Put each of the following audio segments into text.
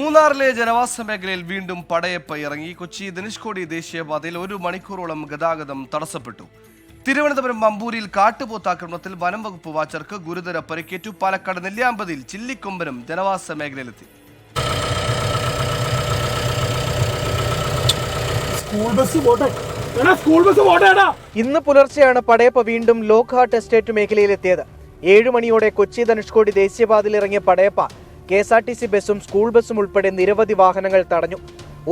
മൂന്നാറിലെ ജനവാസ മേഖലയിൽ വീണ്ടും പടയപ്പ ഇറങ്ങി. കൊച്ചി ധനുഷ്കോടി ദേശീയപാതയിൽ ഒരു മണിക്കൂറോളം ഗതാഗതം തടസ്സപ്പെട്ടു. തിരുവനന്തപുരം മമ്പൂരിൽ കാട്ടുപോത്താക്രമണത്തിൽ വനം വകുപ്പ് വാച്ചർക്ക് ഗുരുതര പരിക്കേറ്റു. പാലക്കാട് നെല്ലിയാമ്പതിയിൽ ചില്ലിക്കൊമ്പനും ജനവാസ മേഖലയിലെത്തി. സ്കൂൾ ബസ് പോട്ടെ. സ്കൂൾ ബസ് ഇന്ന് പുലർച്ചെയാണ് പടയപ്പ വീണ്ടും ലോക്ഹാട്ട് എസ്റ്റേറ്റ് മേഖലയിലെത്തിയത്. ഏഴു മണിയോടെ കൊച്ചി ധനുഷ്കോടി ദേശീയപാതയിൽ ഇറങ്ങിയ Padayappa K S R T C ബസ്സും സ്കൂൾ ബസ്സും ഉൾപ്പെടെ നിരവധി വാഹനങ്ങൾ തടഞ്ഞു.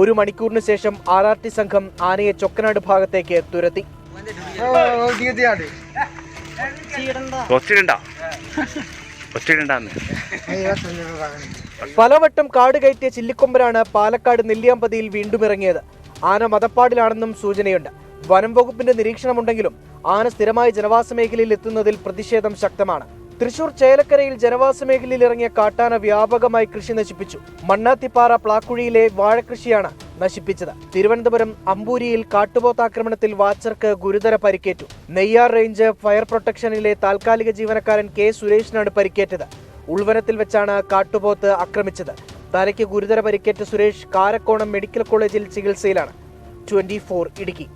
ഒരു മണിക്കൂറിന് ശേഷം ആർ ആർ ടി സംഘം ആനയെ ചൊക്കനാട് ഭാഗത്തേക്ക് തുരത്തി. പലവട്ടം കാട് കയറ്റിയ ചില്ലിക്കൊമ്പരാണ് പാലക്കാട് നെല്ലിയാമ്പതിയിൽ വീണ്ടും ഇറങ്ങിയത്. ആന മതപ്പാടിലാണെന്നും സൂചനയുണ്ട്. വനം വകുപ്പിന്റെ നിരീക്ഷണമുണ്ടെങ്കിലും ആന സ്ഥിരമായി ജനവാസ മേഖലയിൽ എത്തുന്നതിൽ പ്രതിഷേധം ശക്തമാണ്. തൃശൂർ ചേലക്കരയിൽ ജനവാസ മേഖലയിൽ ഇറങ്ങിയ കാട്ടാന വ്യാപകമായി കൃഷി നശിപ്പിച്ചു. മണ്ണാത്തിപ്പാറ പ്ലാക്കുഴിയിലെ വാഴകൃഷിയാണ് നശിപ്പിച്ചത്. തിരുവനന്തപുരം അമ്പൂരിയിൽ കാട്ടുപോത്താക്രമണത്തിൽ വാച്ചർക്ക് ഗുരുതര പരിക്കേറ്റു. നെയ്യാർ റേഞ്ച് ഫയർ പ്രൊട്ടക്ഷനിലെ താൽക്കാലിക ജീവനക്കാരൻ കെ സുരേഷിനാണ് പരിക്കേറ്റത്. ഉൾവനത്തിൽ വെച്ചാണ് കാട്ടുപോത്ത് ആക്രമിച്ചത്. തലയ്ക്ക് ഗുരുതര പരിക്കേറ്റ സുരേഷ് കാരക്കോണം മെഡിക്കൽ കോളേജിൽ ചികിത്സയിലാണ്. ട്വന്റി ഇടുക്കി.